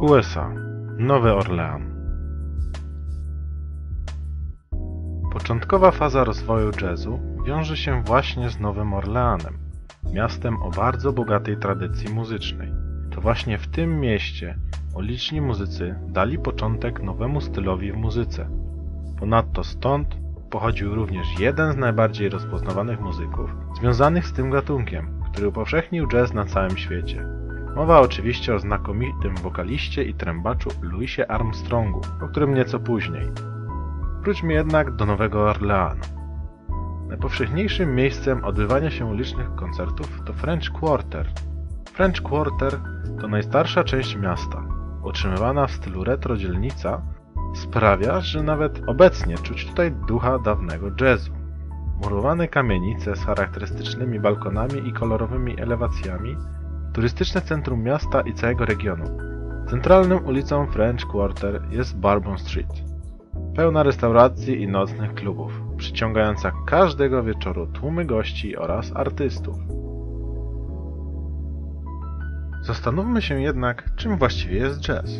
USA Nowy Orlean Początkowa faza rozwoju jazzu wiąże się właśnie z Nowym Orleanem, miastem o bardzo bogatej tradycji muzycznej. To właśnie w tym mieście oliczni muzycy dali początek nowemu stylowi w muzyce. Ponadto stąd pochodził również jeden z najbardziej rozpoznawanych muzyków związanych z tym gatunkiem, który upowszechnił jazz na całym świecie. Mowa oczywiście o znakomitym wokaliście i trębaczu Louisie Armstrongu, o którym nieco później. Wróćmy jednak do Nowego Orleanu. Najpowszechniejszym miejscem odbywania się licznych koncertów to French Quarter. French Quarter to najstarsza część miasta. Utrzymywana w stylu retro dzielnica sprawia, że nawet obecnie czuć tutaj ducha dawnego jazzu. Murowane kamienice z charakterystycznymi balkonami i kolorowymi elewacjami, turystyczne centrum miasta i całego regionu. Centralną ulicą French Quarter jest Bourbon Street. Pełna restauracji i nocnych klubów, przyciągająca każdego wieczoru tłumy gości oraz artystów. Zastanówmy się jednak, czym właściwie jest jazz.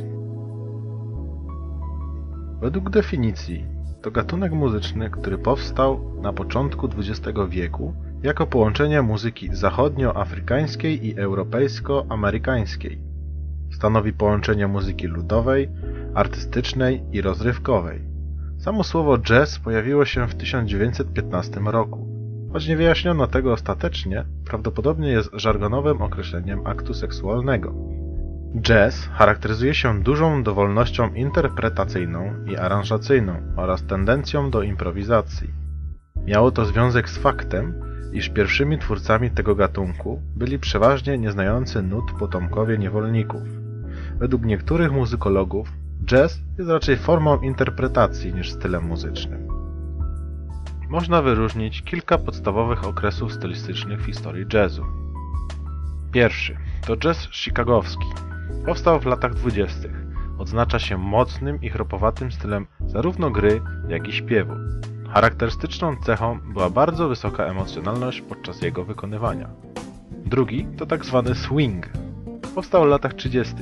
Według definicji to gatunek muzyczny, który powstał na początku XX wieku jako połączenie muzyki zachodnioafrykańskiej i europejsko-amerykańskiej. Stanowi połączenie muzyki ludowej, artystycznej i rozrywkowej. Samo słowo jazz pojawiło się w 1915 roku. Choć nie wyjaśniono tego ostatecznie, prawdopodobnie jest żargonowym określeniem aktu seksualnego. Jazz charakteryzuje się dużą dowolnością interpretacyjną i aranżacyjną oraz tendencją do improwizacji. Miało to związek z faktem, iż pierwszymi twórcami tego gatunku byli przeważnie nieznający nut potomkowie niewolników. Według niektórych muzykologów jazz jest raczej formą interpretacji niż stylem muzycznym. Można wyróżnić kilka podstawowych okresów stylistycznych w historii jazzu. Pierwszy to jazz chicagowski. Powstał w latach dwudziestych. Odznacza się mocnym i chropowatym stylem zarówno gry, jak i śpiewu. Charakterystyczną cechą była bardzo wysoka emocjonalność podczas jego wykonywania. Drugi to tak zwany swing. Powstał w latach 30.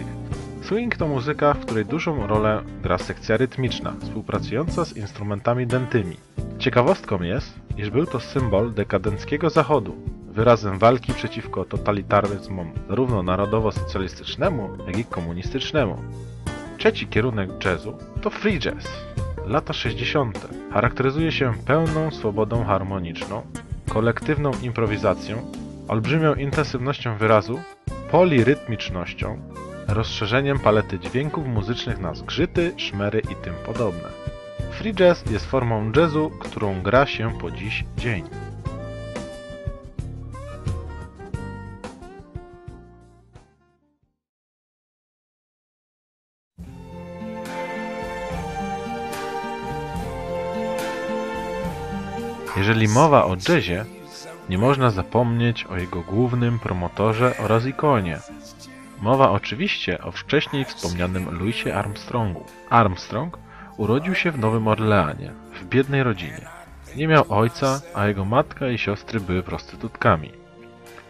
Swing to muzyka, w której dużą rolę gra sekcja rytmiczna, współpracująca z instrumentami dętymi. Ciekawostką jest, iż był to symbol dekadenckiego zachodu, wyrazem walki przeciwko totalitaryzmom zarówno narodowo-socjalistycznemu, jak i komunistycznemu. Trzeci kierunek jazzu to free jazz. Lata 60. charakteryzuje się pełną swobodą harmoniczną, kolektywną improwizacją, olbrzymią intensywnością wyrazu, polirytmicznością, rozszerzeniem palety dźwięków muzycznych na zgrzyty, szmery i tym podobne. Free jazz jest formą jazzu, którą gra się po dziś dzień. Jeżeli mowa o jazzie, nie można zapomnieć o jego głównym promotorze oraz ikonie. Mowa oczywiście o wcześniej wspomnianym Louisie Armstrongu. Armstrong urodził się w Nowym Orleanie, w biednej rodzinie. Nie miał ojca, a jego matka i siostry były prostytutkami.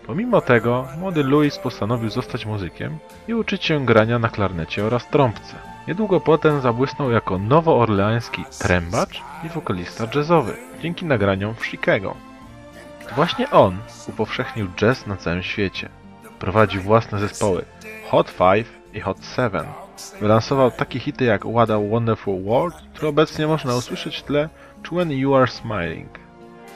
Pomimo tego, młody Louis postanowił zostać muzykiem i uczyć się grania na klarnecie oraz trąbce. Niedługo potem zabłysnął jako nowoorleański trębacz i wokalista jazzowy, dzięki nagraniom w Chicago. Właśnie on upowszechnił jazz na całym świecie. Prowadził własne zespoły Hot Five i Hot Seven. Wylansował takie hity jak What a Wonderful World, które obecnie można usłyszeć w tle czy When You Are Smiling.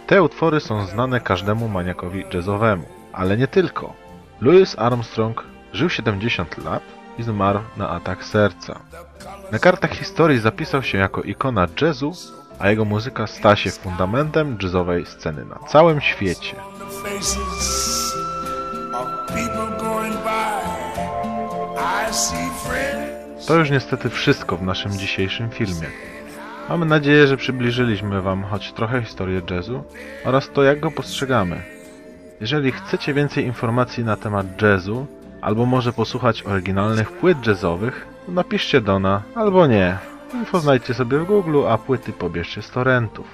Te utwory są znane każdemu maniakowi jazzowemu, ale nie tylko. Louis Armstrong żył 70 lat i zmarł na atak serca. Na kartach historii zapisał się jako ikona jazzu, a jego muzyka stała się fundamentem jazzowej sceny na całym świecie. To już niestety wszystko w naszym dzisiejszym filmie. Mamy nadzieję, że przybliżyliśmy Wam choć trochę historię jazzu oraz to, jak go postrzegamy. Jeżeli chcecie więcej informacji na temat jazzu, albo może posłuchać oryginalnych płyt jazzowych, napiszcie do nas, albo nie. Info znajdźcie sobie w Google, a płyty pobierzcie z torrentów.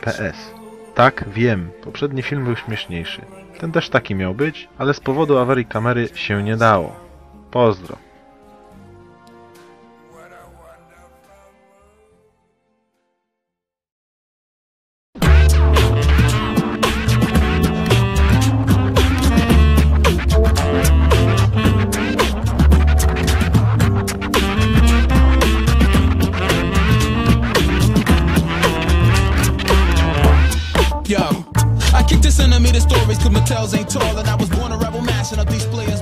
PS. Tak, wiem, poprzedni film był śmieszniejszy. Ten też taki miał być, ale z powodu awarii kamery się nie dało. Pozdro. yo. I kicked this enemy to stories, cause Mattel's ain't tall, and I was born a rebel, mashing up these players.